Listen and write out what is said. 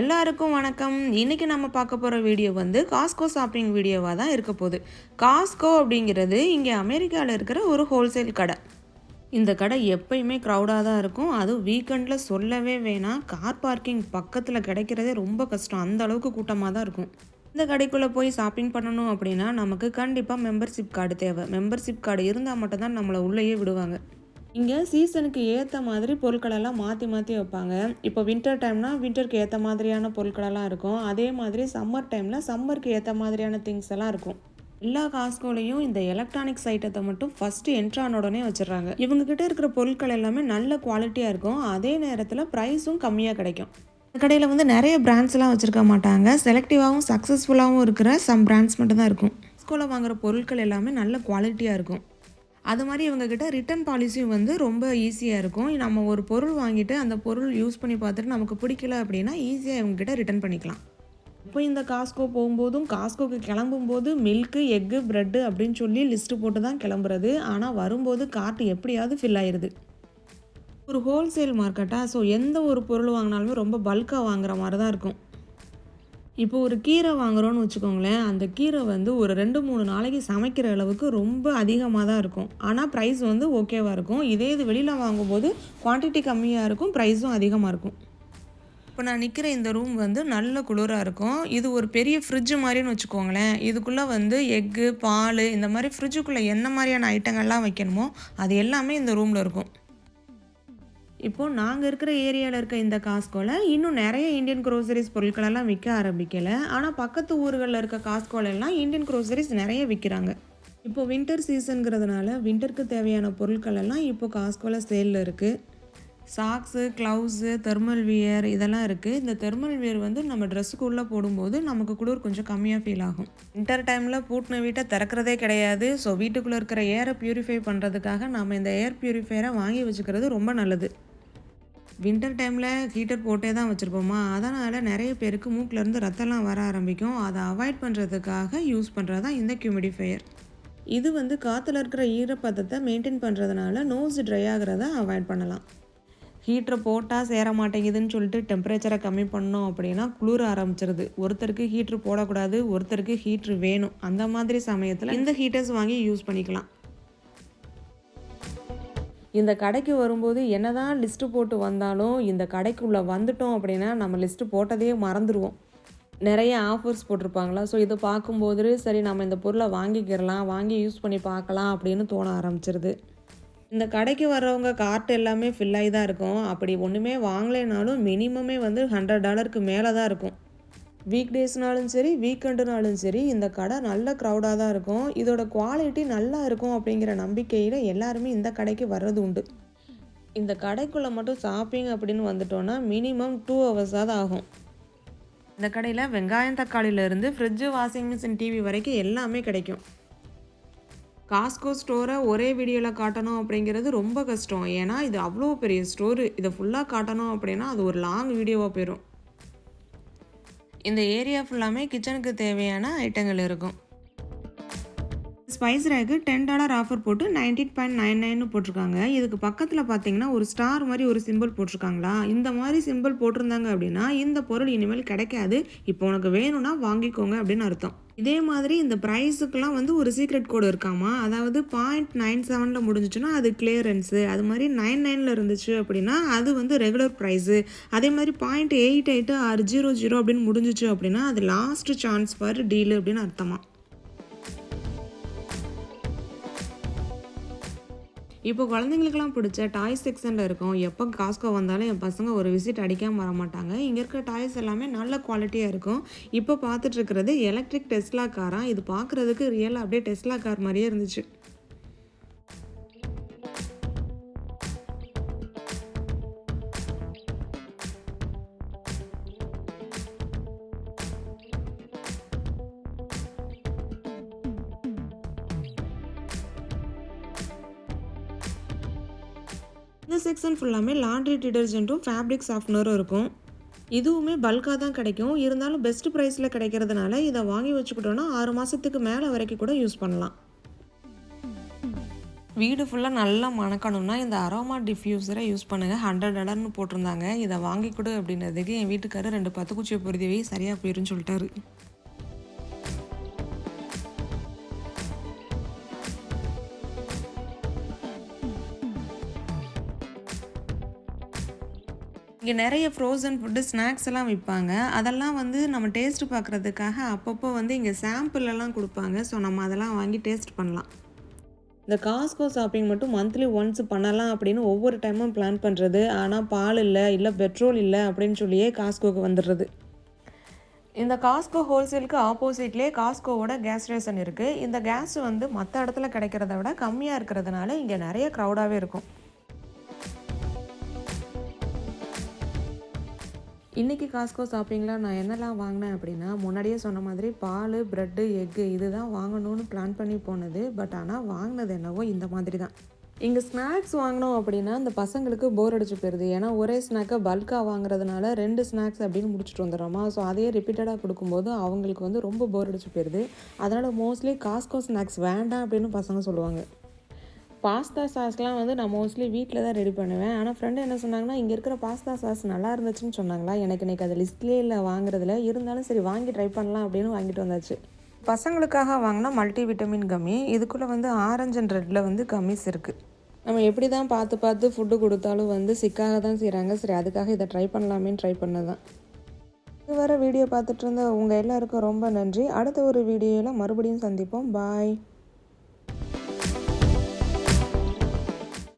எல்லாருக்கும் வணக்கம். இன்றைக்கி நம்ம பார்க்க போகிற வீடியோ வந்து காஸ்கோ ஷாப்பிங் வீடியோவாக தான் இருக்க போகுது. காஸ்கோ அப்படிங்கிறது இங்கே அமெரிக்காவில் இருக்கிற ஒரு ஹோல்சேல் கடை. இந்த கடை எப்பயுமே க்ரௌடாக தான் இருக்கும். அதுவும் வீக்கெண்டில் சொல்லவே வேணாம். கார் பார்க்கிங் பக்கத்தில் கிடைக்கிறதே ரொம்ப கஷ்டம். அந்த அளவுக்கு கூட்டமாக தான் இருக்கும். இந்த கடைக்குள்ளே போய் ஷாப்பிங் பண்ணணும் அப்படின்னா நமக்கு கண்டிப்பாக மெம்பர்ஷிப் கார்டு தேவை. மெம்பர்ஷிப் கார்டு இருந்தால் மட்டும்தான் நம்மளை உள்ளேயே விடுவாங்க. இங்கே சீசனுக்கு ஏற்ற மாதிரி பொருட்களெல்லாம் மாற்றி மாற்றி வைப்பாங்க. இப்போ வின்டர் டைம்னா வின்டருக்கு ஏற்ற மாதிரியான பொருட்களெல்லாம் இருக்கும். அதே மாதிரி சம்மர் டைமில் சம்மருக்கு ஏற்ற மாதிரியான திங்ஸ் எல்லாம் இருக்கும். எல்லா காஸ்கோலையும் இந்த எலக்ட்ரானிக்ஸ் ஐட்டத்தை மட்டும் ஃபஸ்ட்டு என்ட்ரான உடனே வச்சிடுறாங்க. இவங்க கிட்ட இருக்கிற பொருட்கள் எல்லாமே நல்ல குவாலிட்டியாக இருக்கும். அதே நேரத்தில் ப்ரைஸும் கம்மியாக கிடைக்கும். கடையில் வந்து நிறைய பிராண்ட்ஸ்லாம் வச்சுருக்க மாட்டாங்க. செலக்டிவாகவும் சக்ஸஸ்ஃபுல்லாகவும் இருக்கிற சம் பிராண்ட்ஸ் மட்டும் தான் இருக்கும் ஸ்கூலில் வாங்குகிற பொருட்கள் எல்லாமே நல்ல குவாலிட்டியாக இருக்கும். அது மாதிரி இவங்கக்கிட்ட ரிட்டர்ன் பாலிசியும் வந்து ரொம்ப ஈஸியாக இருக்கும். நம்ம ஒரு பொருள் வாங்கிட்டு அந்த பொருள் யூஸ் பண்ணி பார்த்துட்டு நமக்கு பிடிக்கல அப்படின்னா ஈஸியாக இவங்ககிட்ட ரிட்டர்ன் பண்ணிக்கலாம். இப்போ இந்த காஸ்கோ போகும்போதும் காஸ்கோக்கு கிளம்பும்போது மில்க்கு எக்கு ப்ரெட்டு அப்படின்னு சொல்லி லிஸ்ட்டு போட்டு தான் கிளம்புறது. ஆனால் வரும்போது கார்ட் எப்படியாவது ஃபில் ஆயிடுது ஒரு ஹோல்சேல் மார்க்கெட்டாக ஸோ எந்த ஒரு பொருள் வாங்கினாலுமே ரொம்ப பல்காக வாங்குற மாதிரி தான் இருக்கும். இப்போ ஒரு கீரை வாங்குறோன்னு வச்சுக்கோங்களேன் அந்த கீரை வந்து ஒரு ரெண்டு மூணு நாளைக்கு சமைக்கிற அளவுக்கு ரொம்ப அதிகமாக தான் இருக்கும். ஆனால் ப்ரைஸ் வந்து ஓகேவாக இருக்கும். இதே இது வெளியில் வாங்கும்போது குவான்டிட்டி கம்மியாக இருக்கும் ப்ரைஸும் அதிகமாக இருக்கும். இப்போ நான் நிற்கிற இந்த ரூம் வந்து நல்ல குளிராக இருக்கும். இது ஒரு பெரிய ஃப்ரிட்ஜ் மாதிரின்னு வச்சுக்கோங்களேன். இதுக்குள்ளே வந்து எக்கு பால் இந்த மாதிரி ஃப்ரிட்ஜுக்குள்ளே என்ன மாதிரியான ஐட்டங்கள்லாம் வைக்கணுமோ அது எல்லாமே இந்த ரூமில் இருக்கும். இப்போது நாங்கள் இருக்கிற ஏரியாவில் இருக்க இந்த காஸ்கோவில் இன்னும் நிறைய இந்தியன் க்ரோசரிஸ் பொருட்களெல்லாம் விற்க ஆரம்பிக்கலை. ஆனால் பக்கத்து ஊர்களில் இருக்க காஸ்கோலெல்லாம் இந்தியன் க்ரோசரிஸ் நிறைய விற்கிறாங்க இப்போ வின்டர் சீசனுங்கிறதுனால வின்டருக்கு தேவையான பொருட்கள் எல்லாம் இப்போ காஸ்கோவில் சேலில் இருக்குது சாக்ஸு க்ளவுஸு தெர்மல் வியர் இதெல்லாம் இருக்குது இந்த தெர்மல் வியர் வந்து நம்ம ட்ரெஸ்ஸுக்குள்ளே போடும்போது நமக்கு குளிர் கொஞ்சம் கம்மியாக ஃபீல் ஆகும். வின்டர் டைமில் பூட்டின வீட்டை திறக்கிறதே கிடையாது. ஸோ வீட்டுக்குள்ளே இருக்கிற ஏரை ப்யூரிஃபை பண்ணுறதுக்காக நாம் இந்த ஏர் ப்யூரிஃபையரை வாங்கி வச்சுக்கிறது ரொம்ப நல்லது. வின்டர் டைமில் ஹீட்டர் போட்டே தான் வச்சுருப்போமா? அதனால் நிறைய பேருக்கு மூக்கிலேருந்து ரத்தம்லாம் வர ஆரம்பிக்கும். அதை அவாய்ட் பண்ணுறதுக்காக யூஸ் பண்ணுறது தான் இந்த ஹியூமிடிஃபையர் இது வந்து காற்றுல இருக்கிற ஈரப்பதத்தை மெயின்டைன் பண்ணுறதுனால நோஸ் ட்ரை ஆகிறத அவாய்ட் பண்ணலாம். ஹீட்டரை போட்டால் சேர மாட்டேங்குதுன்னு சொல்லிட்டு டெம்பரேச்சரை கம்மி பண்ணோம் அப்படின்னா குளிர ஆரம்பிச்சிருது. ஒருத்தருக்கு ஹீட்ரு போடக்கூடாது ஒருத்தருக்கு ஹீட்ரு வேணும். அந்த மாதிரி சமயத்தில் இந்த ஹீட்டர்ஸ் வாங்கி யூஸ் பண்ணிக்கலாம். இந்த கடைக்கு வரும்போது என்னதான் லிஸ்ட்டு போட்டு வந்தாலும் இந்த கடைக்குள்ளே வந்துட்டோம் அப்படின்னா நம்ம லிஸ்ட்டு போட்டதையே மறந்துடுவோம் நிறைய ஆஃபர்ஸ் போட்டிருப்பாங்களா? ஸோ இதை பார்க்கும்போது சரி நம்ம இந்த பொருளை வாங்கிக்கிறலாம் வாங்கி யூஸ் பண்ணி பார்க்கலாம் அப்படின்னு தோண ஆரம்பிச்சிருது. இந்த கடைக்கு வர்றவங்க கார்ட் எல்லாமே ஃபில் ஆகி தான் இருக்கும். அப்படி ஒன்றுமே வாங்கலைனாலும் மினிமமே வந்து ஹண்ட்ரட் டாலருக்கு மேலே தான் இருக்கும். வீக் டேஸ்னாலும் சரி வீக்கெண்டுனாலும் சரி இந்த கடை நல்ல க்ரௌடாக தான் இருக்கும். இதோட குவாலிட்டி நல்லா இருக்கும் அப்படிங்கிற நம்பிக்கையில் எல்லாருமே இந்த கடைக்கு வர்றது உண்டு. இந்த கடைக்குள்ளே மட்டும் ஷாப்பிங் அப்படின்னு வந்துட்டோன்னா மினிமம் டூ ஹவர்ஸாவது ஆகும். இந்த கடையில் வெங்காயம் தக்காளியிலேருந்து ஃப்ரிட்ஜு வாஷிங் மிஷின் டிவி வரைக்கும் எல்லாமே கிடைக்கும். காஸ்கோ ஸ்டோரை ஒரே வீடியோவில் காட்டணும் அப்படிங்கிறது ரொம்ப கஷ்டம். ஏன்னா இது அவ்வளோ பெரிய ஸ்டோரு இதை ஃபுல்லாக காட்டணும் அப்படின்னா அது ஒரு லாங் வீடியோவாக போயிடும் இந்த ஏரியா ஃபுல்லாமே கிச்சனுக்கு தேவையான ஐட்டங்கள் இருக்கும். Spice rack ten dollar offer போட்டு நைன்டீன் பாயிண்ட் நைன் நைன்னு போட்டிருக்காங்க. இதுக்கு பக்கத்தில் பார்த்தீங்கன்னா ஒரு ஸ்டார் மாதிரி ஒரு சிம்பிள் போட்டிருக்காங்களா? இந்த மாதிரி சிம்பிள் போட்டிருந்தாங்க அப்படின்னா இந்த பொருள் இனிமேல் கிடைக்காது. இப்போ உனக்கு வேணும்னா வாங்கிக்கோங்க அப்படின்னு அர்த்தம். இதே மாதிரி இந்த ப்ரைஸுக்கெல்லாம் வந்து ஒரு சீக்ரெட் கோடு இருக்காமா? அதாவது பாயிண்ட் நைன் செவனில் முடிஞ்சிச்சுன்னா அது கிளியரன்ஸு அது மாதிரி நைன் நைனில் இருந்துச்சு அப்படின்னா அது வந்து ரெகுலர் ப்ரைஸு அதே மாதிரி பாயிண்ட் எயிட் எயிட்டு ஆறு ஜீரோ ஜீரோ அப்படின்னு முடிஞ்சிச்சு அப்படின்னா அது லாஸ்ட் சான்ஸ் ஃபார் டீலு அப்படின்னு அர்த்தமாக இப்போ குழந்தைங்களுக்குலாம் பிடிச்ச டாய் செக்ஷனில் இருக்கும். எப்போ காஸ்கோ வந்தாலும் என் பசங்க ஒரு விசிட் அடிக்காமல் வர மாட்டாங்க. இங்கே இருக்க டாய்ஸ் எல்லாமே நல்ல குவாலிட்டியாக இருக்கும். இப்போ பார்த்துட்டு இருக்கிறது எலக்ட்ரிக் டெஸ்லா காராக இது பார்க்குறதுக்கு ரியலாக அப்படியே டெஸ்லா கார் மாதிரியே இருந்துச்சு. இந்த செக்ஷன் ஃபுல்லாமே லாண்ட்ரி டிடர்ஜென்ட்டும் ஃபேப்ரிக் சாஃப்ட்னரும் இருக்கும். இதுவுமே பல்காக தான் கிடைக்கும். இருந்தாலும் பெஸ்ட் ப்ரைஸில் கிடைக்கிறதுனால இதை வாங்கி வச்சுக்கிட்டோன்னா ஆறு மாதத்துக்கு மேலே வரைக்கும் கூட யூஸ் பண்ணலாம். வீடு ஃபுல்லாக நல்லா மணக்கணும்னா இந்த அரோமா டிஃப்யூசரை யூஸ் பண்ணுங்கள் ஹண்ட்ரட் டாலர்னு போட்டிருந்தாங்க. இதை வாங்கி கொடு அப்படின்றதுக்கு என் வீட்டுக்காரர் ரெண்டு பத்து குச்சியை பொருதியவே சரியாக போயிருன்னு சொல்லிட்டாரு. இங்கே நிறைய ஃப்ரோசன் ஃபுட்டு ஸ்நாக்ஸ் எல்லாம் விற்பாங்க அதெல்லாம் வந்து நம்ம டேஸ்ட் பார்க்குறதுக்காக அப்பப்போ வந்து இங்கே சாம்பிள் எல்லாம் கொடுப்பாங்க. ஸோ நம்ம அதெல்லாம் வாங்கி டேஸ்ட் பண்ணலாம். இந்த காஸ்கோ ஷாப்பிங் மட்டும் மந்த்லி ஒன்ஸ் பண்ணலாம் அப்படின்னு ஒவ்வொரு டைமும் பிளான் பண்ணுறது ஆனால் பால் இல்லை இல்லை பெட்ரோல் இல்லை அப்படின்னு சொல்லியே காஸ்கோக்கு வந்துடுறது. இந்த காஸ்கோ ஹோல்சேலுக்கு ஆப்போசிட்லேயே காஸ்கோவோட கேஸ் ஸ்டேஷன் இருக்குது இந்த கேஸ் வந்து மற்ற இடத்துல கிடைக்கிறத விட கம்மியாக இருக்கிறதுனால இங்கே நிறைய க்ரௌடாகவே இருக்கும். இன்றைக்கி காஸ்கோ ஷாப்பிங்கில் நான் என்னெல்லாம் வாங்கினேன் அப்படின்னா முன்னாடியே சொன்ன மாதிரி பால் ப்ரெட்டு எக்கு இதுதான் வாங்கணும்னு பிளான் பண்ணி போனது. பட் ஆனால் வாங்கினது என்னவோ இந்த மாதிரி தான். இங்கே ஸ்நாக்ஸ் வாங்கினோம் அப்படின்னா இந்த பசங்களுக்கு போர் அடிச்சு போயிடுது ஏன்னா ஒரே ஸ்நாக்கை பல்காக வாங்குறதுனால ரெண்டு ஸ்நாக்ஸ் அப்படின்னு முடிச்சுட்டு வந்துடுறோமா. ஸோ அதையே ரிப்பீட்டடாக கொடுக்கும்போது அவங்களுக்கு வந்து ரொம்ப போர் அடிச்சு போயிடுது அதனால் மோஸ்ட்லி காஸ்கோ ஸ்நாக்ஸ் வேண்டாம் அப்படின்னு பசங்க சொல்லுவாங்க. பாஸ்தா சாஸ்லாம் வந்து நான் மோஸ்ட்லி வீட்டில் தான் ரெடி பண்ணுவேன். ஆனால் ஃப்ரெண்டு என்ன சொன்னாங்கன்னா இங்கே இருக்கிற பாஸ்தா சாஸ் நல்லா இருந்துச்சுன்னு சொன்னாங்களா. எனக்கு இன்றைக்கி அது லிஸ்ட்லேயே இல்லை வாங்குறதுல. இருந்தாலும் சரி வாங்கி ட்ரை பண்ணலாம் அப்படின்னு வாங்கிட்டு வந்தாச்சு. பசங்களுக்காக வாங்கினா மல்டி விட்டமின் கம்மி இதுக்குள்ளே வந்து ஆரஞ்சு அண்ட் ரெட்டில் வந்து கம்மிஸ் இருக்குது நம்ம எப்படி தான் பார்த்து பார்த்து ஃபுட்டு கொடுத்தாலும் வந்து சிக்காக தான் செய்கிறாங்க சரி அதுக்காக இதை ட்ரை பண்ணலாமேன்னு ட்ரை பண்ணது தான் இதுவரை வீடியோ பார்த்துட்டு இருந்த உங்கள் எல்லாருக்கும் ரொம்ப நன்றி. அடுத்த ஒரு வீடியோவில் மறுபடியும் சந்திப்போம். பாய்